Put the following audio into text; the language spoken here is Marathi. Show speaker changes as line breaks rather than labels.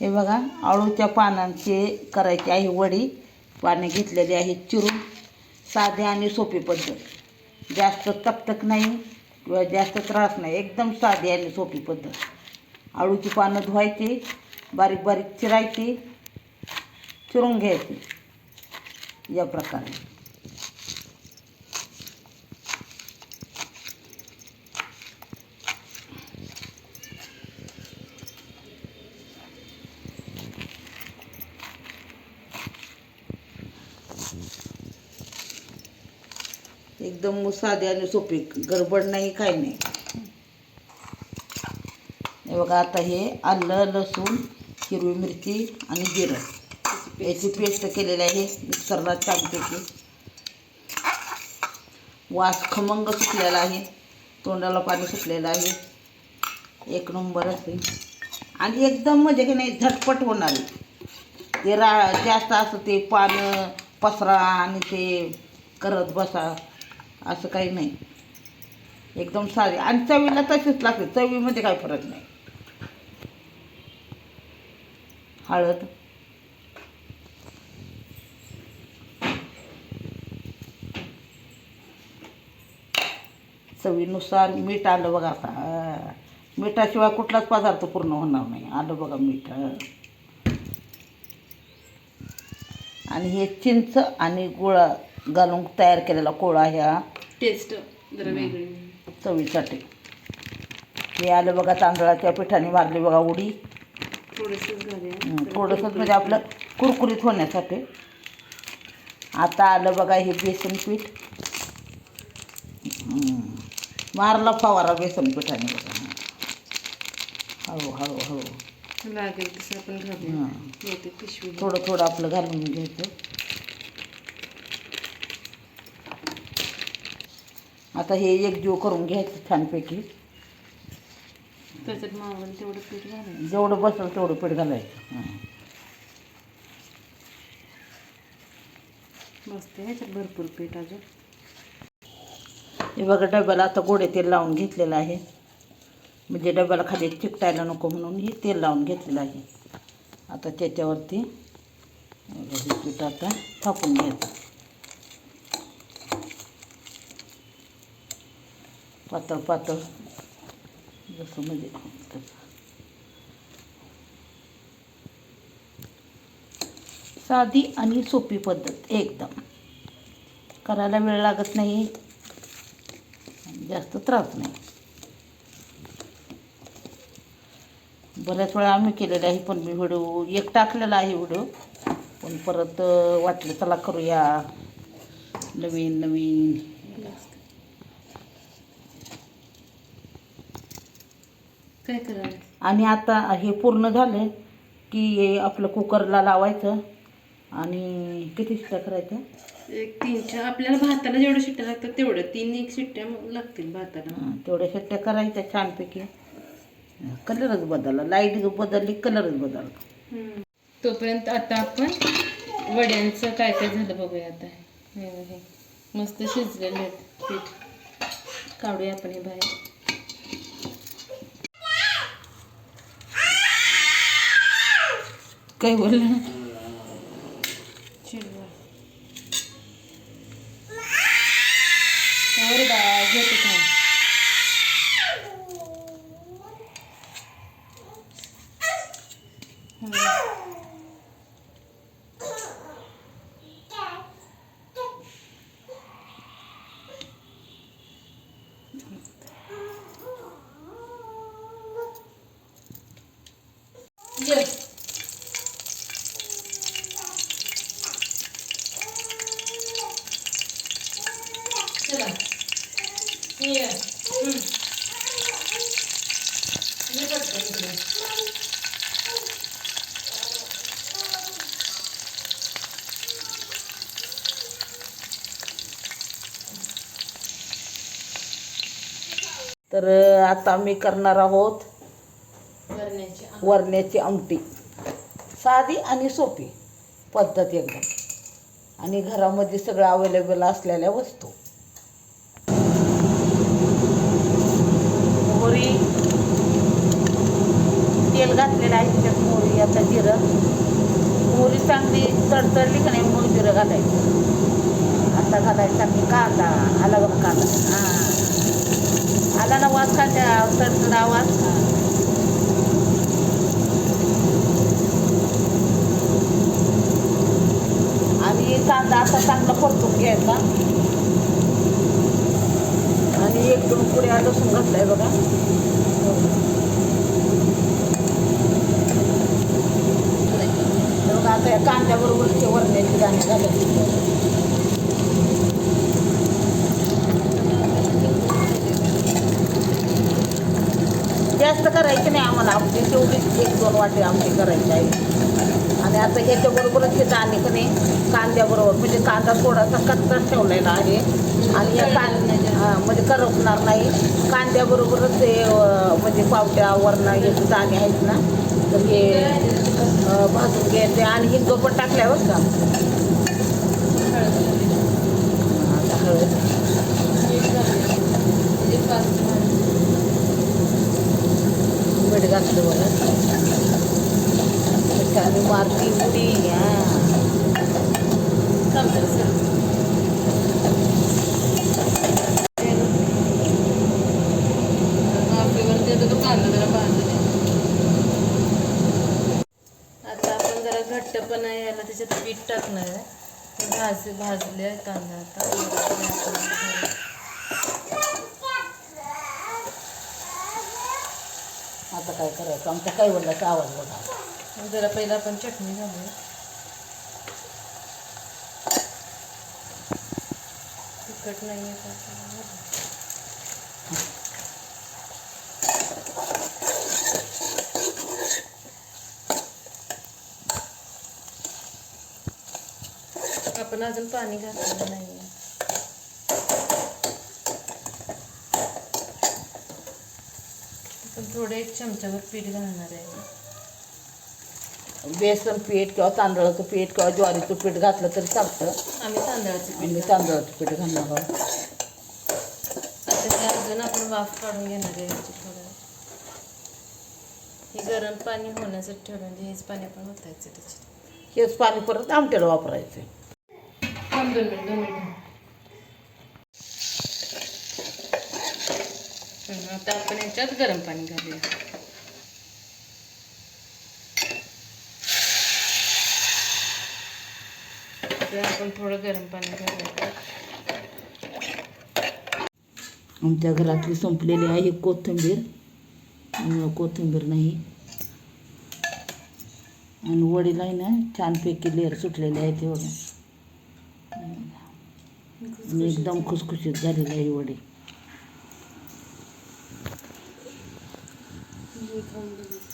हे बघा आळूच्या पानांचे करायची आहे वडी. पाने घेतलेली आहेत चिरून. साधी आणि सोपी पद्धत. जास्त तकतक नाही किंवा जास्त त्रास नाही एकदम साधी आणि सोपी पद्धत. आळूची पानं धुवायची बारीक बारीक चिरायची चिरून घ्यायची. या प्रकारे. एकदम साधी आणि सोपी गडबड नाही काही नाही. हे बघा आता हे आलं लसूण हिरवी मिरची आणि जिरं. याची पेस्ट केलेली आहे मिक्सरला छानपैकी वास खमंग सुटलेला आहे तोंडाला पाणी सुटलेलं आहे. एक नंबर असते आणि एकदम म्हणजे की नाही झटपट होणारी ते रा जास्त असं ते पानं पसरा आणि ते करत बसा. असं काही नाही. एकदम साधी. आणि चवीला तशीच लागते. चवीमध्ये काही फरक नाही. हळद. चवीनुसार मीठ आलं बघा आता. मिठाशिवाय कुठलाच पदार्थ पूर्ण होणार नाही. आलं बघा मीठ. आणि हे चिंच आणि गुळ घालून तयार केलेला कोळा ह्या.
टेस्ट जरा वेगळी.
चवीसाठी. हे आलं बघा तांदळाच्या पिठाने मारली बघा उडी.
थोडंसंच घालूया.
थोडंसंच म्हणजे आपलं कुरकुरीत होण्यासाठी. आता आलं बघा हे बेसन पीठ. मारला फवारा बेसन पिठाने बघा. हळू हळू हळू
लागेल तसं आपण घालूया.
हं. थोडं थोडं आपलं घालून घ्यायचं. आता हे एकजीव करून घ्यायचं छानपैकी.
त्याच्यात मावल तेवढं पीठ घालायचं.
जेवढं बसेल तेवढं पीठ घालायचं. हं.
मस्त ह्याच्यात भरपूर पीठ अजून.
हे बघा डब्याला आता गोडे तेल लावून घेतलेलं आहे. म्हणजे डब्याला खाली चिकटायला नको म्हणून हे तेल लावून घेतलेलं आहे. आता त्याच्यावरती हे बघा हे पीठ आता थापून घ्यायचं. पातळ पातळ. जसं म्हणजे तसं साधी आणि सोपी पद्धत एकदम. करायला वेळ लागत नाही. जास्त त्रास नाही. बऱ्याच वेळा आम्ही केलेलं आहे पण मी व्हिडिओ एक टाकलेला आहे व्हिडिओ. पण परत वाटलं चला करूया. नवीन नवीन.
काय
आणि आता हे पूर्ण झालं की हे आपलं कुकरला लावायचं आणि किती शिट्ट्या करायच्या?
एक तीन चार. आपल्याला भाताला जेवढं शिट्ट्या लागतात तेवढं तीन एक शिट्ट्या मग लागतील भाताला.
हां, तेवढ्या शिट्ट्या करायच्या छानपैकी. कलरच बदलला. लाइट बदलली कलरच बदलला.
तोपर्यंत आता आपण वड्यांचं काय काय झालं बघूया आता. हे बघ हे. मस्त शिजलेले आहेत पीठ. काढूया आपण हे बाहेर.
काय बोललं
चिरवा ओरडा घेते थांब Yes.
तर आता मी करणार आहोत
वरण्याची आम-
वरण्याची आमटी साधी आणि सोपी पद्धत एकदम. आणि घरामध्ये सगळं अवेलेबल असलेल्या वस्तू. मोहरी. तेल घातलेलं आहे त्याच्यात मोहरी आता जिरं. मोहरी चांगली तडतडली का नाही? मग जिरं घालायचं. आता घालायचं चांगली कांदा आला बघा कांदा. हां. आला ना वास त्या तडतड आवाज आणि कांदा असा चांगला परतून घ्यायचा. आणि एक दोन पुड्या लसूण घातलाय बघा. तर बघा आता या कांद्याबरोबर ते वरण्याची दाणे घालायची जास्त करायची नाही आम्हाला. आमची तेवढीच एक दोन वाटे आमची करायची आहे. आणि आता ह्याच्याबरोबरच हे दाणे का नाही कांद्याबरोबर. म्हणजे कांदा थोडासा कच्चाच ठेवलेला आहे. आणि या कांद्या म्हणजे करपणार नाही. कांद्याबरोबरच ते म्हणजे पावट्या वरणं हे दाणे आहेत ना. तर हे भाजून घ्यायचे. आणि हिंग पण टाकल्यावर का. हळद. मीठ घातलं बघा आणि मारती उडी हां.
आता आपण जरा घट्टपणा यायला त्याच्यात पीठ टाकणार आहे. भाज भाजले कांदा आता.
कसं काय करायचं? आमच्या काही वडिलाचा आवाज बघा.
जरा पहिला आपण चटणी घालूया. तिखट नाही आहे आपण अजून पाणी घातलेलं नाही आहे आपण थोडं एक चमचाभर पीठ घालणार आहे.
बेसन पीठ किंवा तांदळाचं पीठ किंवा ज्वारीचं पीठ घातलं तरी चालतं.
आम्ही तांदळाचं पीठ
तांदळाचं पीठ घालणार आहोत.
आता अजून आपण वाफ काढून घेणार आहे याची थोडं. हे गरम पाणी होण्यासाठी ठेवलं म्हणजे हेच पाणी आपण ओतायचं त्याच्यात.
हेच पाणी परत आमट्याला वापरायचं
दोन मिनिट दोन मिनिट. आता आपण याच्यात गरम पाणी घालूया. आपण थोडं गरम पाणी घालूया
आमच्या घरातली संपलेली आहे कोथिंबीर. कोथिंबीर नाही. आणि वडीला आहे ना छानपैकी लेअर सुटलेले आहे ते बघा एकदम खुसखुशीत झालेली आहे ही वडी
हे खाऊन बघू.